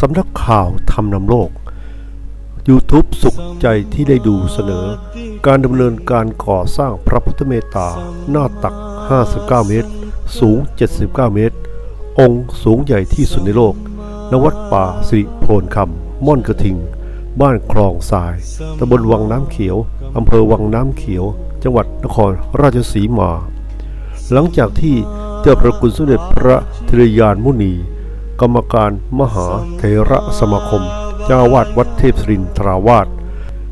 สำนักข่าวทำนำโลก YouTube สุขใจที่ได้ดูเสนอ การดำเนินการก่อสร้างพระพุทธเมตตา หน้าตัก 59 เมตร สูง 79 เมตร องค์สูงใหญ่ที่สุดในโลกณวัดป่าสิริโพนคำม่อนกระทิง บ้านคลองทรายตำบลวังน้ำเขียวอำเภอวังน้ำเขียว จังหวัดนครราชสีมา หลังจากที่เจ้าพระคุณสมเด็จพระธิรยานมุนี กรรมการมหาเถระสมาคม เจ้าวาดวัดเทพศรินทราวาส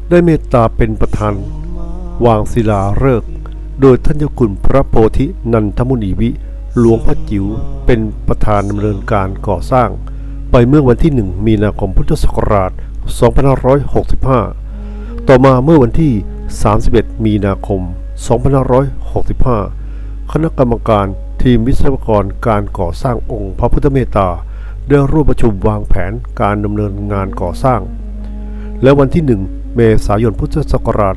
ได้เมตตาเป็นประธาน วางศิลาฤกษ์โดยท่านเจ้าคุณพระโพธินันทมุนีวิ หลวงพ่อจิ๋วเป็นประธานดำเนินการก่อสร้าง ไปเมื่อวันที่ 1 มีนาคมพุทธศักราช 2565 ต่อมาเมื่อวันที่ 31 มีนาคม 2565 คณะกรรมการทีมวิศวกรการก่อสร้างองค์พระพุทธเมตตา ได้ร่วมประชุมวางแผนการดำเนินงานก่อสร้าง และวันที่ 1 เมษายนพุทธศักราช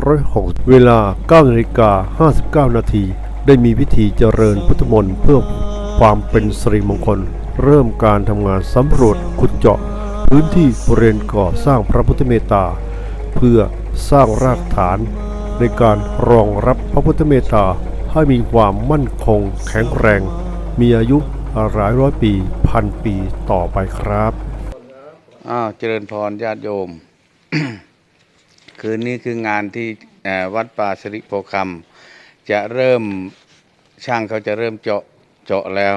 2560 เวลา 9นาฬิกา59 นาที ได้มีพิธีเจริญพุทธมนต์เพื่อความเป็นสิริมงคล เริ่มการทำงานสำรวจขุดเจาะ พื้นที่บริเวณก่อสร้างพระพุทธเมตตา เพื่อสร้างรากฐาน ในการรองรับพระพุทธเมตตาให้มีความมั่นคงแข็งแรง มีอายุ หลายร้อยปีพันปีต่อไปครับอ้าวเจริญพรญาติโยม คืนนี้คืองานที่เอ่อวัดป่าสิริโพคำจะเริ่มช่างเขาจะเริ่มเจาะเจาะแล้ว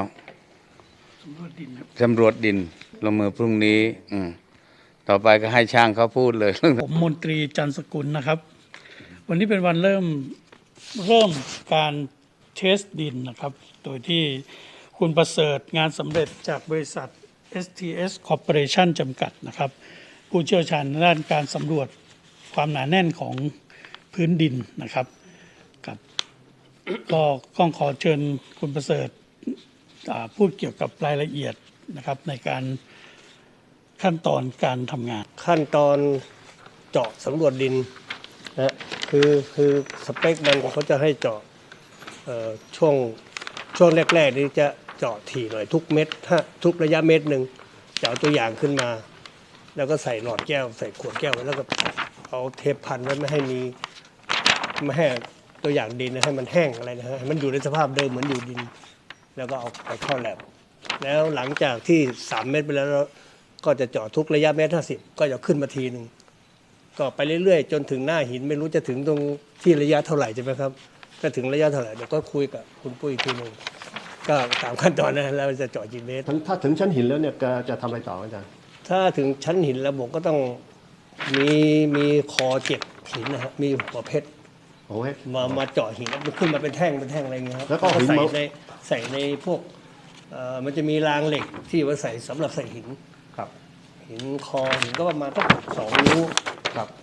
สำรวจดินลงมือพรุ่งนี้ อืมต่อไปก็ให้ช่างเขาพูดเลย ผมมนตรีจันทร์สกุลนะครับ วันนี้เป็นวันเริ่มเริ่มการเทสดินนะครับ โดยที่ คุณประเสริฐงานสำเร็จจากบริษัท STS Corporation จำกัดนะครับ ผู้เชี่ยวชาญด้านการสำรวจความหนาแน่นของพื้นดินนะครับกับก็ต้องขอเชิญคุณประเสริฐพูดเกี่ยวกับรายละเอียดนะครับในการขั้นตอนการทำงาน ขั้นตอนเจาะสำรวจดินนะคือคือสเปคมันเขาจะให้เจาะช่วงช่วงแรกๆนี่จะ เจาะถี่หน่อยทุกเม็ดถ้าทุกระยะเม็ดหนึ่งจะเอาตัวอย่างขึ้นมา แล้วก็ใส่หลอดแก้ว ใส่ขวดแก้วไว้แล้วก็เอาเทปพันไว้ไม่ให้มีไม่ให้ตัวอย่างดินนะให้มันแห้งอะไรนะฮะให้มันอยู่ในสภาพเดิมเหมือนอยู่ดิน แล้วก็เอาไปเข้าแลบแล้วหลังจากที่สามเม็ดไปแล้วก็จะเจาะทุกระยะเมตรห้าสิบก็จะขึ้นมาทีหนึ่งก็ไปเรื่อยๆ จนถึงหน้าหินไม่รู้จะถึงตรงที่ระยะเท่าไหร่ใช่ไหมครับถ้าถึงระยะเท่าไหร่เดี๋ยวก็คุยกับคุณปุ้ยอีกทีหนึ่ง ก็ตามขั้นตอนนะเราจะเจาะกี่เมตรถ้าถึงชั้นหินแล้วเนี่ยจะทำอะไรต่ออาจารย์ ถ้าถึงชั้นหินแล้วผมก็ต้องมีมีคอเจ็บหินนะฮะมีหัวเพชรโอ้ย มามาเจาะหินแล้วมันขึ้นมาเป็นแท่งเป็นแท่งอะไรเงี้ยครับแล้วก็เอาหินใส่มา ในใส่ในพวกเอ่อมันจะมีรางเหล็กที่ไว้ใส่สำหรับใส่หิน ครับ หินคอหินก็ประมาณสักสองนิ้ว ครับเอ่อ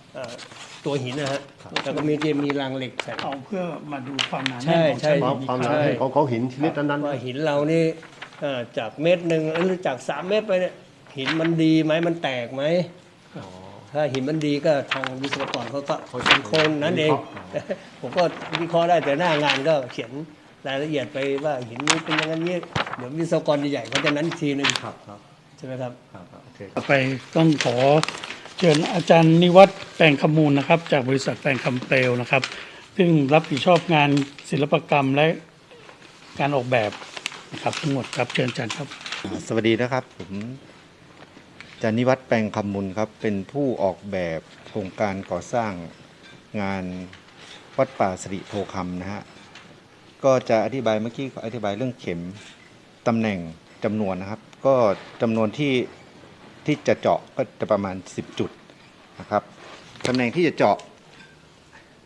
ตัวหินนะฮะแล้วก็มีจะมีรางเหล็กใส่ เอาเพื่อมาดูความหนาใช่แน่นของใช่ชั้นความดินความหนาใช่แน่นของของหินชนิดนั้นว่าหินเรานี่เอ่อจากเมตรหนึ่งหรือจากสามเมตรไปเนี่ยหินมันดีไหมมันแตกไหมถ้าหินมันดีก็ทางวิศวกรเขาก็เป็นคนนั้นเอง ผมก็วิเคราะห์ได้แต่หน้างานก็เขียนรายละเอียดไปว่าหินนี้เป็นอย่างนั้นนี้เดี๋ยววิศวกรใหญ่ๆเขาจะนั้นอีกทีหนึงครับครับ ใช่ไหมครับครับโอเคต่อไปต้องขอ เชิญอาจารย์นิวัฒน์แปลงคำมูลนะครับ จากบริษัทแปลงคำเปลวนะครับ ซึ่งรับผิดชอบงานศิลปกรรมและการออกแบบนะครับทั้งหมดครับเชิญอาจารย์ครับ สวัสดีนะครับผมจานิวัฒน์แปลงคำมุลครับ เป็นผู้ออกแบบโครงการก่อสร้างงานวัดป่าสิริโพคำนะฮะก็จะอธิบายเมื่อกี้อธิบายเรื่องเข็มตำแหน่งจำนวนนะครับ ก็จำนวนที่ ที่จะเจาะก็จะประมาณ 10 จุดนะครับตำแหน่งที่จะเจาะ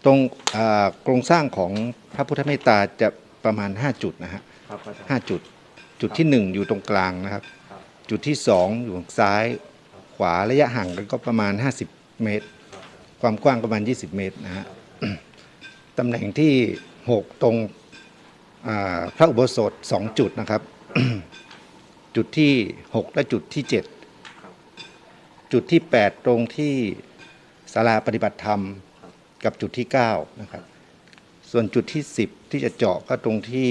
ตรงอ่าโครงสร้างของพระพุทธเมตตาจะประมาณ 5 จุดนะฮะครับอาจารย์ห้าจุด จุดที่หนึ่งอยู่ตรงกลางนะครับ จุดที่สองอยู่ทางซ้ายขวาระยะห่างกันก็ประมาณ 50 เมตร ความกว้างประมาณ 20 เมตรนะฮะตำแหน่งที่ 6 ตรงอ่าพระอุโบสถ 2 จุดนะครับ จุดที่ 6 และจุดที่ 7 จุดที่ 8 ตรงที่ศาลาปฏิบัติธรรมกับจุดที่9นะครับส่วนจุดที่ 10 ที่จะเจาะก็ตรงที่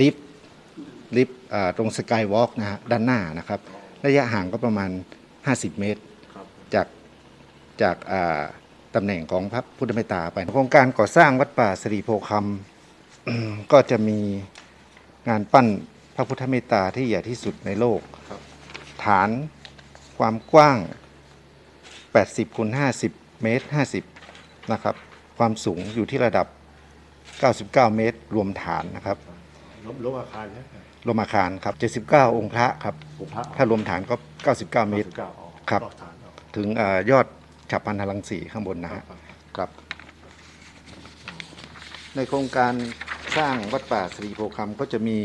ลิฟต์ลิฟต์ตรงสกายวอล์กนะฮะด้านหน้านะครับ ระยะห่างก็ประมาณ 50 เมตร จากจากาตำแหน่งของพระพุทธเมตตาไปโครงการก่อสร้างวัดป่าสิริโพคำก็จะมีงานปั้นพระพุทธเมตตาที่ใหญ่ที่สุดในโลก ฐานความกว้าง 80คูณ50 เมตร 50 นะครับ ความสูงอยู่ที่ระดับ 99 เมตร รวมฐานนะครับล้มล้มอาคารนะรวมอาคารครับ 79 องค์พระครับ ผมพระถ้ารวมฐานก็ 99 เมตร เก้าอ๋อครับรอบฐานเอาถึงเออยอดฉับพันธลังสีข้างบนนะฮะ ครับ ในโครงการสร้างวัดป่าสิริโพคำก็จะมี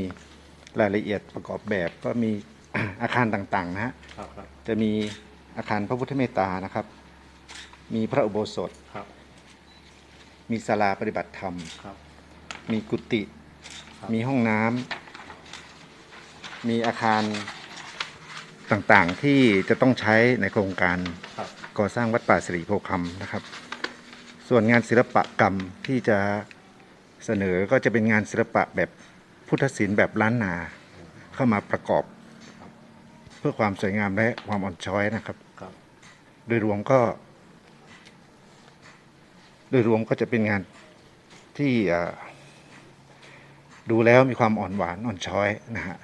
รายละเอียดประกอบแบบก็มี อาคารต่างๆนะฮะครับครับจะมีอาคารพระพุทธเมตตานะครับ มีพระอุโบสถ ครับมีศาลาปฏิบัติธรรม ครับมีกุฏิครับมีห้องน้ำมีอาคารต่างๆที่จะต้องใช้ในโครงการครับก่อสร้างวัดป่าสิริโพคำนะครับ ส่วนงานศิลปกรรมที่จะเสนอก็จะเป็นงานศิลปะแบบพุทธศิลป์แบบล้านนาเข้ามาประกอบเพื่อความสวยงามและความอ่อนช้อยนะครับ ครับ โดยรวมก็ โดยรวมก็จะเป็นงานที่เอ่อดูแล้วมีความอ่อนหวานอ่อนช้อยนะฮะ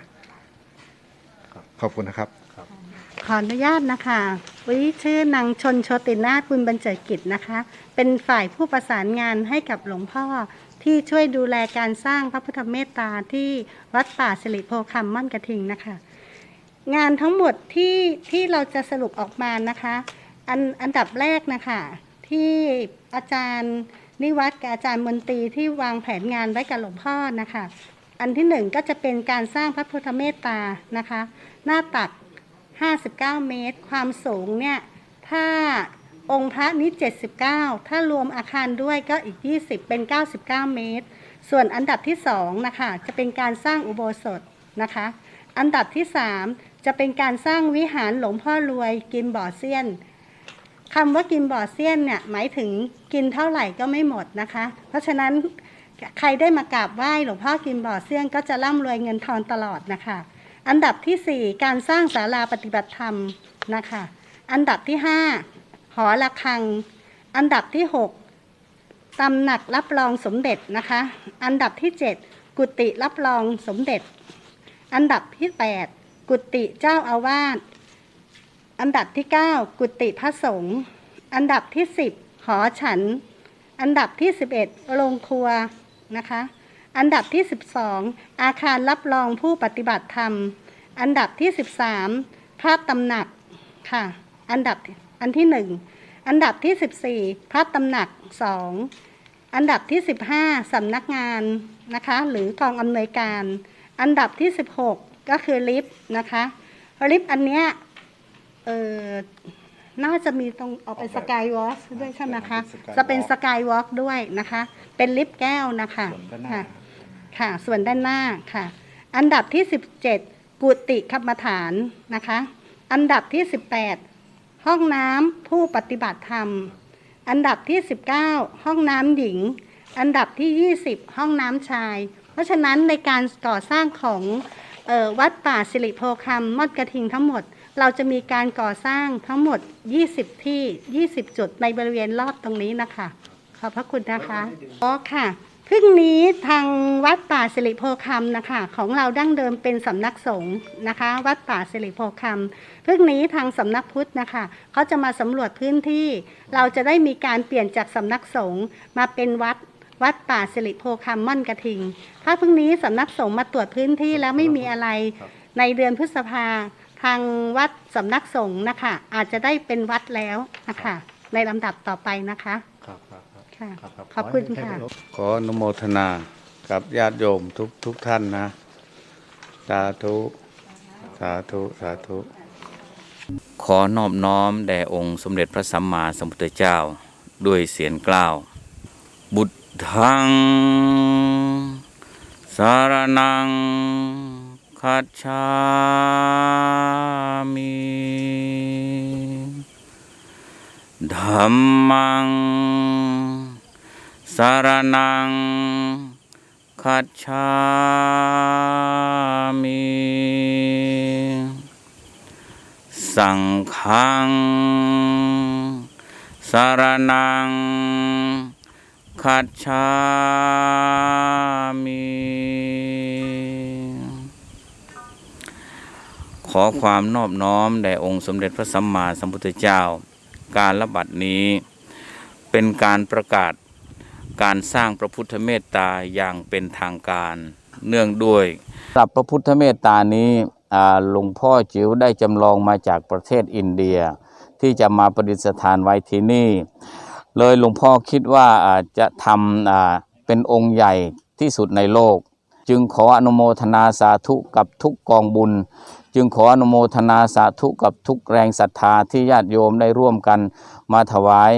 ขอบคุณนะครับขออนุญาตนะคะวิชื่อนางชนโชตินาถบุญบรรเจิดกิจนะคะ เป็นฝ่ายผู้ประสานงานให้กับหลวงพ่อที่ช่วยดูแลการสร้างพระพุทธเมตตาที่วัดป่าสิริโพคำม่อนกระทิงนะคะ งานทั้งหมดที่ที่เราจะสรุปออกมานะคะ อันอันดับแรกนะคะที่อาจารย์นิวัฒน์กับอาจารย์มนตรีที่วางแผนงานไว้กับหลวงพ่อนะคะ อันที่หนึ่งก็จะเป็นการสร้างพระพุทธเมตตานะคะ หน้าตัก 59 เมตร ความสูงเนี่ย ถ้าองค์พระนี้ 79 ถ้ารวมอาคารด้วยก็อีก 20 เป็น 99 เมตร ส่วนอันดับที่2นะคะ จะเป็นการสร้างอุโบสถนะคะ อันดับที่3 จะเป็นการสร้างวิหารหลวงพ่อรวยกินบ่อเซียนคำว่ากินบ่อเซียนเนี่ยหมายถึงกินเท่าไหร่ก็ไม่หมดนะคะ เพราะฉะนั้นใครได้มากราบไหว้หลวงพ่อกินบ่อเซียนก็จะร่ำรวยเงินทองตลอดนะคะ อันดับที่ 4 การสร้างศาลาปฏิบัติธรรมนะคะ อันดับที่ 5 หอระฆัง อันดับที่ 6ตำหนักรับรองสมเด็จนะคะ อันดับที่ 7 กุฏิรับรองสมเด็จ อันดับที่ 8 กุฏิเจ้าอาวาส อันดับที่ 9 กุฏิพระสงฆ์ อันดับที่ 10 หอฉัน อันดับที่ 11 โรงครัวนะคะ อันดับที่ 12 อาคารรับรองผู้ปฏิบัติธรรม อันดับที่ 13 พระตำหนักค่ะ อันดับอันที่ 1 อันดับที่ 14 พระตำหนัก 2 อันดับที่ 15สำนักงานนะคะ หรือกองอำนวยการ อันดับที่ 16 ก็คือลิฟต์นะคะลิฟต์อันเนี้ยเออน่าจะมีตรงออกไปสกายวอล์กด้วยใช่ไหมคะเป็น skywalk จะเป็นสกายวอล์กด้วยนะคะ เป็นลิฟต์แก้วนะคะส่วนด้านหน้าค่ะค่ะ ส่วนด้านหน้าค่ะ อันดับที่ 17 กุฏิคมฐานนะคะ อันดับที่ 18 ห้องน้ำผู้ปฏิบัติธรรม อันดับที่ 19 ห้องน้ำหญิง อันดับที่ 20 ห้องน้ำชาย เพราะฉะนั้นในการก่อสร้างของเออ วัดป่าสิริโพคำมอดกระทิงทั้งหมด เราจะมีการก่อสร้างทั้งหมด 20 ที่ 20 จุดในบริเวณรอบตรงนี้นะคะ ขอบพระคุณนะคะอ๋อค่ะพึ่งนี้ทางวัดป่าสิริโพคำนะคะของเราดั้งเดิมเป็นสำนักสงฆ์นะคะ วัดป่าสิริโพคำพึ่งนี้ทางสำนักพุทธนะคะเขาจะมาสำรวจพื้นที่ เราจะได้มีการเปลี่ยนจากสำนักสงฆ์มาเป็นวัด วัดป่าสิริโพคำม่อนกระทิง ถ้าพึ่งนี้สำนักสงฆ์มาตรวจพื้นที่แล้วไม่มีอะไรในเดือนพฤษภาทางวัดสำนักสงฆ์นะคะ อาจจะได้เป็นวัดแล้วนะคะในลำดับต่อไปนะคะครับครับครับค่ะครับรับขอบคุณให้ค่ะให้ขออนุโมทนากับญาติโยมทุกทุกท่านนะ สาธุ สาธุ สาธุ ขอนอบน้อมแด่องค์สมเด็จพระสัมมาสัมพุทธเจ้าด้วยเสียงกล้าว บุต ทังสารนังคัจฉามิธัมมังสารนังคัจฉามิสังฆังสารนัง คัจฉามิขอความนอบน้อมแด่องค์สมเด็จพระสัมมาสัมพุทธเจ้า การระบัดนี้ เป็นการประกาศการสร้างพระพุทธเมตตาอย่างเป็นทางการ เนื่องด้วยสำหรับพระพุทธเมตตานี้หลวงพ่อจิ๋วได้จำลองมาจากประเทศอินเดีย ที่จะมาประดิษฐานไว้ที่นี่ เลยหลวงพ่อคิดว่าจะทำเป็นองค์ใหญ่ที่สุดในโลก จึงขออนุโมทนาสาธุกับทุกกองบุญ จึงขออนุโมทนาสาธุกับทุกแรงศรัทธาที่ญาติโยมได้ร่วมกันมาถวาย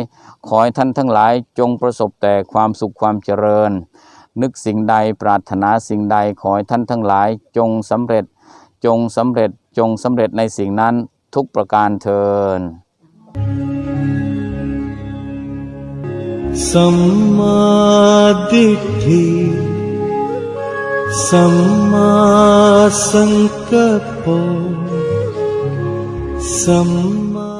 ขอให้ท่านทั้งหลายจงประสบแต่ความสุขความเจริญ นึกสิ่งใดปรารถนาสิ่งใดขอให้ท่านทั้งหลายจงสำเร็จจงสำเร็จจงสำเร็จในสิ่งนั้นทุกประการเทิน सम्मादिद्धि सम्मासङ्कपो सम्